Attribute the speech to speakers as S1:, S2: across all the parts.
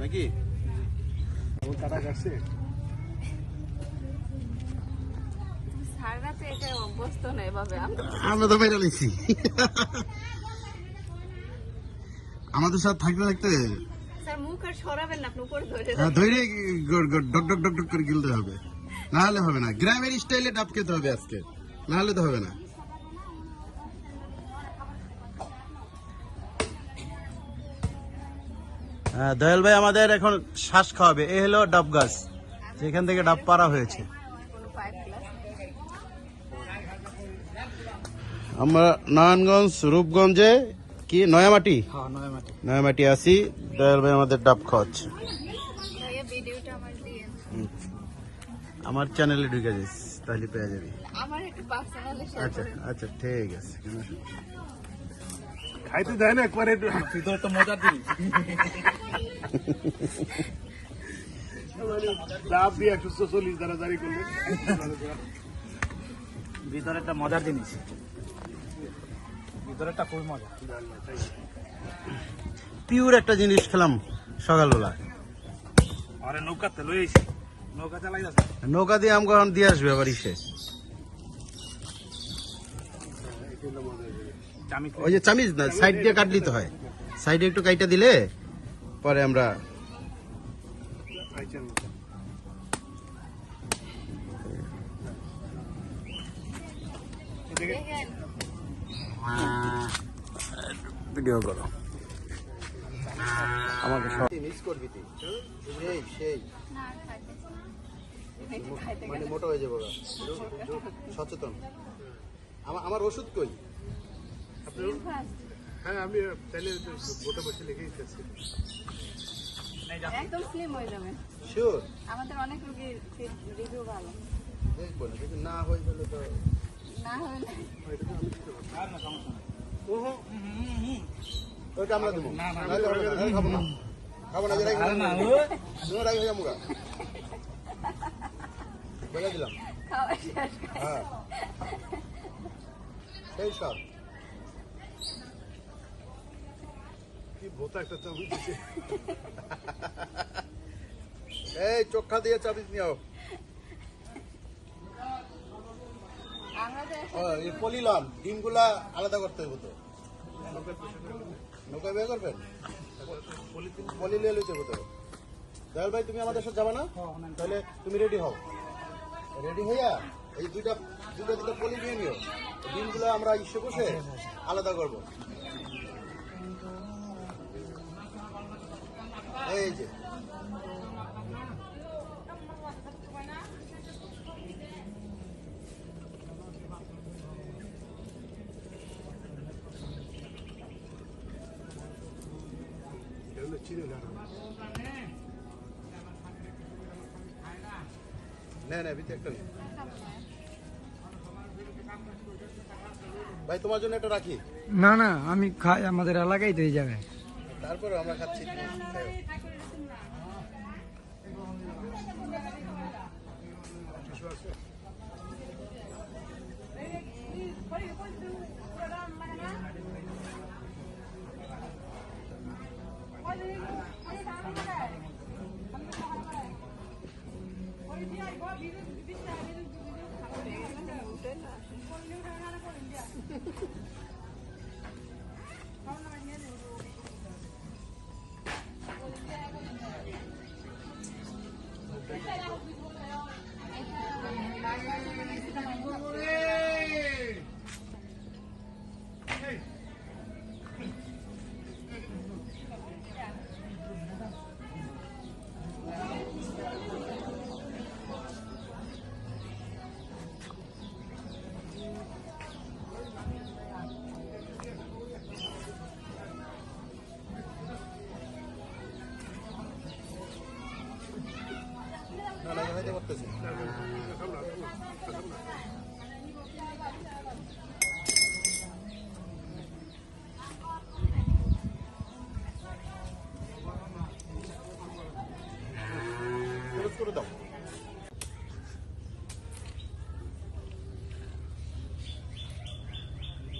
S1: নাকি?
S2: তো আমরা
S1: বাইরে লিখছি আমাদের সাথে থাকতে থাকতে
S2: ধরে
S1: গড় ডক ডক ডক ডক করে গিলতে হবে। না হলে হবে না। গ্রামের স্টাইলে ডাব খেতে হবে আজকে। না হলে তো হবে না। হ্যাঁ, দয়াল ভাই আমাদের এখন শ্বাস খাওয়াবে। এ হলো ডাব গাছ যেখান থেকে ডাব পাড়া হয়েছে। আমরা নারায়ণগঞ্জ রূপগঞ্জে কি? নয়ামাটি?
S3: হ্যাঁ নয় মাটি
S1: নয়ামাটি আছি দয়াল ভাই আমাদের ডাব খাওয়াচ্ছে
S2: ভাইয়া ভিডিওটা আমার দিয়ে
S1: আমার চ্যানেলে ঢুকে যাস তাহলে পেয়ে যাবি।
S2: আমার একটু পার্সোনালি
S1: আচ্ছা আচ্ছা ঠিক আছে।
S3: খাইতে দেয় না একবারে ভিতরে তো মজার জিনিস।
S4: লাভ দিয়ে একশো চল্লিশ দ্বারা জারি করলেন
S3: ভিতরে একটা মজার জিনিস। ভিতরেটা খুব মজা
S1: পিওর একটা জিনিস খেলাম সকালবেলা।
S3: আরে নৌকাতে লই আইছি। নৌকা
S1: দিয়ে আমাকে এখন দিয়ে আসবে আবার ইসে। ওই যে চামিজ না সাইড দিয়ে কাট দিতে হয়। সাইডে একটু কাইটা দিলে পরে আমরা ভিডিও করো। আমাকে মিস করবি তুই সেই সেই
S2: আর
S1: মানে মোটা হয়ে যাব সচেতন আমার আমার ওষুধ কই
S4: হ্যাঁ আমি তাহলে বোটে বসে
S2: একদম স্লিম হয়ে যাবে
S1: শিওর
S2: আমাদের অনেক রোগীর রিভিউ ভালো
S1: দেখব না যদি না হয়ে গেলে তো
S2: না হলে
S1: দেবো
S3: না, না,
S1: নাহলে হবে না, না খাব না
S3: না
S1: বলে দিলাম। হ্যাঁ। সেই সব।
S4: কি বোতা একটা
S1: এই চোখা দিয়ে চাবিজ নিও পলিলাম ডিমগুলা আলাদা করতে হবে তো। নৌকা বিয়ে করবেন? পলি নিয়ে লইতে তো। দয়াল ভাই, তুমি আমাদের সাথে যাবে না? তাহলে তুমি রেডি হও। রেডি হইয়া এই দুইটা দুটো দুটো পলি নিয়ে নিও। ডিমগুলো আমরা ইসে বসে আলাদা করব। এই যে।
S4: না
S1: না না ভিতরে একটা ভাই তোমার জন্য একটা রাখি।
S5: না না আমি খাই আমাদের এলাকায় তো এই জায়গায়।
S1: তারপরে আমরা খাচ্ছি। তুমি খাও। না না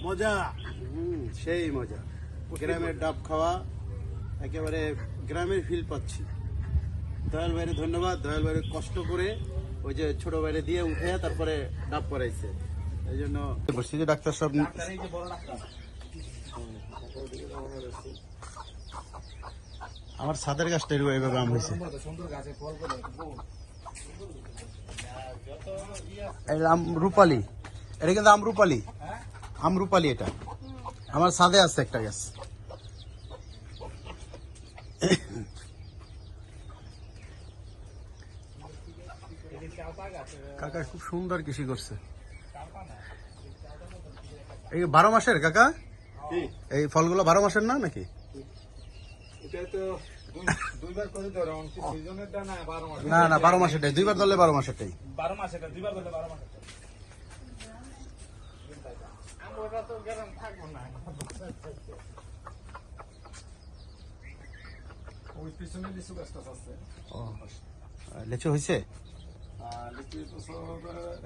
S4: মজা।
S1: হুম সেই মজা। গ্রামের ডাব খাওয়া একেবারে গ্রামের ফিল পাচ্ছি। দয়াল ভাইয়ের ধন্যবাদ। দয়াল ভাইয়ের কষ্ট করে ওই যে ছোট বাইরে দিয়ে উঠে তারপরে ডাব করাইছে এই জন্য বসছি যে ডাক্তার সব আমার সাদের গাছটা এরকম এইভাবে আম হয়েছে। আম রূপালি। এটা কিন্তু আম রূপালি। আম রূপালি এটা। আমার সাদে আছে একটা গাছ। কাকা খুব সুন্দর কৃষি করছে। এই বারো মাসের কাকা? এই ফলগুলো বারো মাসের না নাকি?
S6: দুইবার করে ধরো না
S1: না না বারো মাসেরটাই দুইবার ধরলে বারো মাসেরটাই।
S6: বারো মাস দুইবার করলে বারো মাস আমরা তো গেলাম থাকব না। ওই পিছনে লিচু
S1: ও লেচু হয়েছে
S6: আর লিচু বছর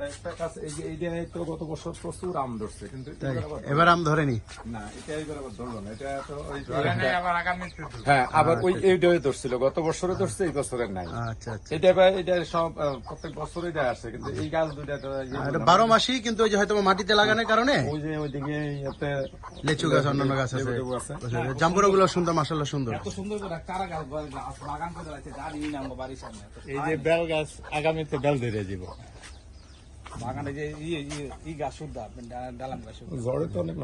S6: একটা কাছে এই যে এইটা তো গত বছর প্রচুর আম ধরছে কিন্তু
S1: তাই?
S6: এবার
S1: আম ধরেনি
S6: না। এটা এবার আবার ধরলো না এটা তো ওই হ্যাঁ আবার ওই এইটাই ধরছিল গত বছরে ধরছে এই বছরের নাই।
S1: আচ্ছা আচ্ছা।
S6: এটা এবার এটা সব প্রত্যেক বছর এটা আসে কিন্তু এই গাছ দুইটা ইয়ে
S1: বারো মাসই কিন্তু ওই যে হয়তো মাটিতে লাগানোর কারণে?
S6: ওই যে ওইদিকে
S1: লেচু গাছ অন্যান্য গাছ আছে।
S6: লেবু
S1: জাম্বুরা গুলো সুন্দর মাসাল্লাহ সুন্দর।
S7: এত সুন্দর করে কারা গাছ গাছ বাগান করে রাখছে জানি না বাড়ির সামনে।
S6: এই যে বেল গাছ আগামীতে বেল ধরে দিব
S7: বাগানে যে ইয়ে ইয়ে ই গাছ ডালাম গাছ
S6: ঝড়ে তো অনেক